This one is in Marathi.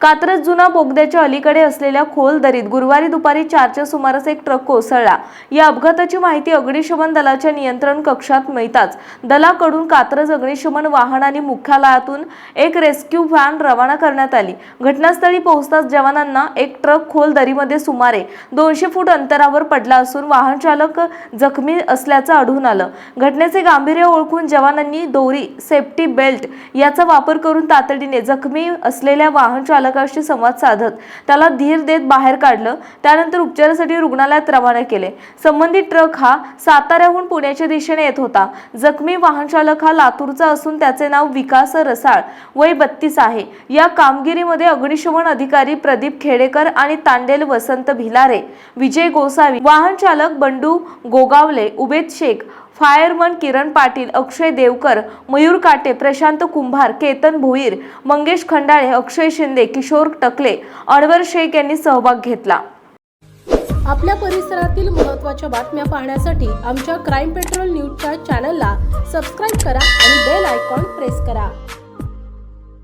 कात्रज जुना बोगद्याच्या अलीकडे असलेल्या खोल दरीत गुरुवारी दुपारी चारच्या सुमारास एक ट्रक कोसळला. या अपघाताची माहिती अग्निशमन दलाच्या नियंत्रण कक्षात मिळताच दलाकडून कात्रज अग्निशमन वाहन आणि मुख्यालयातून एक रेस्क्यू व्हॅन रवाना करण्यात आली. घटनास्थळी पोहोचताच जवानांना एक ट्रक खोल दरीमध्ये सुमारे दोनशे फूट अंतरावर पडला असून वाहन चालक जखमी असल्याचं आढळून आलं. घटनेचे गांभीर्य ओळखून जवानांनी दोरी सेफ्टी बेल्ट याचा वापर करून तातडीने जखमी असलेल्या वाहन चालकाशी संवाद साधत त्याला धीर देत बाहेर काढलं. त्यानंतर उपचारासाठी रुग्णालयात रवाना केले. संबंधित ट्रक हा साताऱ्याहून पुण्याच्या दिशेने येत होता. जखमी वाहन चालक हा लातूरचा असून त्याचे नाव विकास रसाळ वय बत्तीस आहे. या कामगिरीमध्ये अग्निशमन अधिकारी प्रदीप खेडेकर आणि तांडेल वसंत भिलारे विजय गोसावी वाहन चालक बंडू गोगावले उबेद शेख फायरमन किरण पाटील अक्षय देवकर मयूर काटे प्रशांत कुंभार केतन भोईर मंगेश खंडाळे अक्षय शिंदे किशोर टकले अनवर शेख यांनी सहभाग घेतला. आपल्या परिसरातील महत्त्वाच्या बातम्या पाहण्यासाठी आमच्या क्राईम पेट्रोल न्यूजच्या चॅनलला सबस्क्राईब करा आणि बेल आयकॉन प्रेस करा.